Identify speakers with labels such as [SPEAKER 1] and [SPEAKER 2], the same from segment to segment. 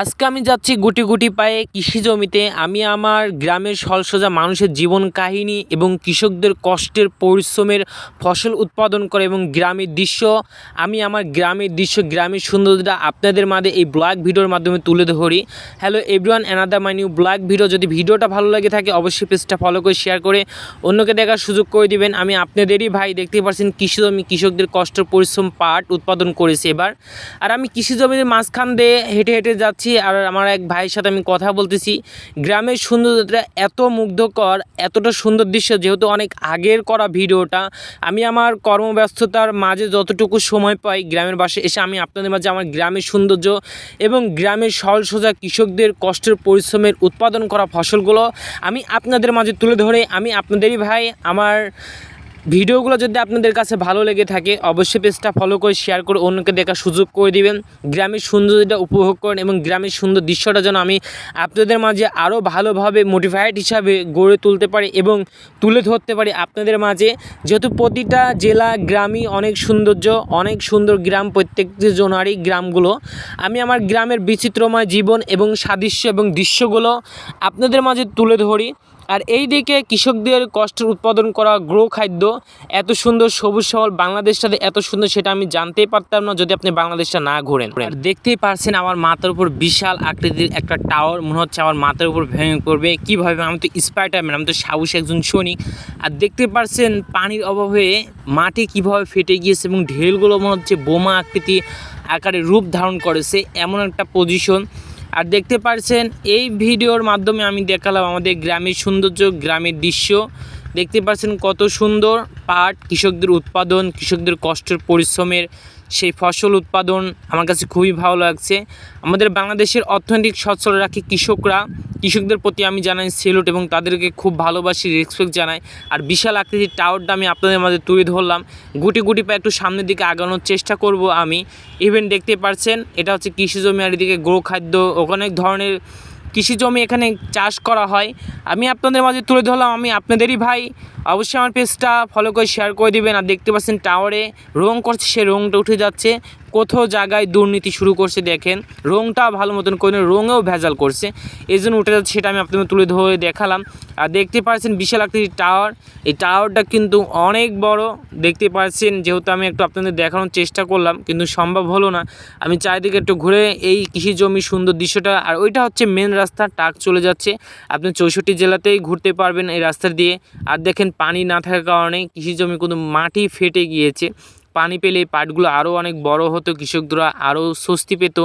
[SPEAKER 1] আজকে আমি যাচ্ছি গুটি গুটি পায়ে কৃষি জমিতে। আমি আমার গ্রামের সলসোজা মানুষের জীবন কাহিনী এবং কৃষকদের কষ্টের পরিশ্রমের ফসল উৎপাদন করে এবং গ্রামের দৃশ্য। আমি আমার গ্রামের দৃশ্য, গ্রামের সৌন্দর্যটা আপনাদের মাঝে এই ব্লগ ভিডিওর মাধ্যমে তুলে ধরি। Hello everyone another my new blog video. যদি ভিডিওটা ভালো লাগে থাকে, অবশ্যই পেজটা ফলো করে শেয়ার করে অন্যকে দেখার সুযোগ করে দিবেন। আমি আপনাদেরই ভাই দেখতে পাচ্ছেন কৃষি জমি কৃষকদের কষ্টের পরিশ্রম পাট উৎপাদন করেছে এবার। আর আমি কৃষি জমির মাঝখান দিয়ে হেঁটে হেঁটে যাচ্ছি। আর আমার এক ভাইয়ের সাথে আমি কথা বলতেছি। গ্রামের সৌন্দর্যটা এত মুগ্ধকর, এতটা সুন্দর দৃশ্য যেহেতু অনেক আগের করা ভিডিওটা। আমি আমার কর্মব্যস্ততার মাঝে যতটুকু সময় পাই গ্রামের বাসে এসে আমি আপনাদের মাঝে আমার গ্রামের সৌন্দর্য এবং গ্রামের সহজ সোজা কৃষকদের কষ্টের পরিশ্রমের উৎপাদন করা ফসলগুলো আমি আপনাদের মাঝে তুলে ধরে। আমি আপনাদেরই ভাই, আমার ভিডিওগুলো যদি আপনাদের কাছে ভালো লেগে থাকে, অবশ্যই পেজটা ফলো করে শেয়ার করে অন্যকে দেখার সুযোগ করে দিবেন। গ্রামের সৌন্দর্যটা উপভোগ করেন এবং গ্রামের সুন্দর দৃশ্যটা যেন আমি আপনাদের মাঝে আরও ভালোভাবে মোটিফাইড হিসাবে গড়ে তুলতে পারি এবং তুলে ধরতে পারি আপনাদের মাঝে। যেহেতু প্রতিটা জেলা, গ্রামই অনেক সৌন্দর্য, অনেক সুন্দর গ্রাম, প্রত্যেকটি জনারই গ্রামগুলো। আমি আমার গ্রামের বিচিত্রময় জীবন এবং সাদৃশ্য এবং দৃশ্যগুলো আপনাদের মাঝে তুলে ধরি। আর এই দিকে কৃষকদের কষ্টের উৎপাদন করা গ্রো খাদ্য এত সুন্দর সবুজ সবল বাংলাদেশটাতে এত সুন্দর সেটা আমি জানতেই পারতাম না যদি আপনি বাংলাদেশটা না ঘোরেন। আর দেখতেই পারছেন আমার মাথার উপর বিশাল আকৃতির একটা টাওয়ার, মনে হচ্ছে আমার মাথার উপর ভেঙে পড়বে। কীভাবে? আমি তো স্পাইডারম্যান আমি তো সাহস একজন সৈনিক। আর দেখতে পারছেন পানির অভাবে মাটি কীভাবে ফেটে গিয়েছে এবং ঢেলগুলো মনে হচ্ছে বোমা আকৃতি আকারে রূপ ধারণ করেছে। এমন একটা পজিশন আর দেখতে পারছেন এই ভিডিওর মাধ্যমে আমি দেখালাম আমাদের গ্রামের সৌন্দর্য গ্রামের দৃশ্য। দেখতে পাচ্ছেন কত সুন্দর পাট, কৃষকদের উৎপাদন, কৃষকদের কষ্টের পরিশ্রমের সেই ফসল উৎপাদন আমার কাছে খুবই ভালো লাগছে। আমাদের বাংলাদেশের অর্থনৈতিক সচ্ছল রাখে কৃষকরা। কৃষকদের প্রতি আমি জানাই সেলুট এবং তাদেরকে খুব ভালোবাসি রেসপেক্ট জানাই। আর বিশাল আকৃতির টাওয়ারটা আমি আপনাদের মাঝে তুলে ধরলাম। গুটি গুটি পা একটু সামনের দিকে আগানোর চেষ্টা করব আমি। ইভেন দেখতে পাচ্ছেন, এটা হচ্ছে কৃষি জমি, আর এদিকে গরু খাদ্য অনেক ধরনের কৃষি জমি এখানে চাষ করা হয়। আমি আপনাদের মাঝে তুলে ধরলাম, আমি আপনাদেরই ভাই। অবশ্যই আমার পেজটা ফলো করে শেয়ার করে দেবেন। আর দেখতে পাচ্ছেন টাওয়ারে রং করছে সে রংটা উঠে যাচ্ছে। কোথাও জায়গায় দুর্নীতি শুরু করছে দেখেন। রঙটা ভালো মতন করে রঙেও ভেজাল করছে। এই জন্য উঠে যাচ্ছে সেটা আমি আপনাদের তুলে ধরে দেখালাম। আর দেখতে পাচ্ছেন বিশাল আকৃতির টাওয়ার। এই টাওয়ারটা কিন্তু অনেক বড়। দেখতে পাচ্ছেন, যেহেতু আমি একটু আপনাদের দেখানোর চেষ্টা করলাম, কিন্তু সম্ভব হলো না। আমি চারিদিকে একটু ঘুরে এই কৃষি জমির সুন্দর দৃশ্যটা, আর ওইটা হচ্ছে মেন রাস্তা, টাক চলে যাচ্ছে। আপনি চৌষট্টি জেলাতেই ঘুরতে পারবেন এই রাস্তা দিয়ে। আর দেখেন পানি না থাকার কারণে কৃষি জমি কিন্তু মাটি ফেটে গিয়েছে। পানি পেলে পাটগুলো আরও অনেক বড় হতো, কৃষকরা আরও স্বস্তি পেত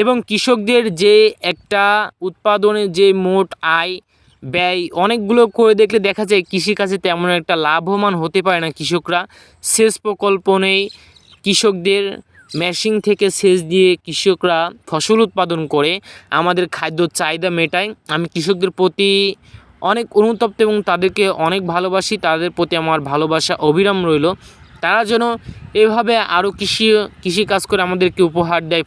[SPEAKER 1] এবং কৃষকদের যে একটা উৎপাদনের যে মোট আয় ব্যয় অনেকগুলো করে দেখলে দেখা যায় কৃষিকাজে তেমন একটা লাভবান হতে পারে না কৃষকরা। সেচ প্রকল্প নেই, কৃষকদের মেশিন থেকে সেচ দিয়ে কৃষকরা ফসল উৎপাদন করে, আমাদের খাদ্য চাহিদা মেটায়। আমি কৃষকদের প্রতি অনেক অনুতপ্ত এবং তাদেরকে অনেক ভালোবাসি, তাদের প্রতি আমার ভালোবাসা অবিরাম রইল। তারা যেন এভাবে আরও কৃষি কৃষিকাজ করে আমাদেরকে উপহার দেয়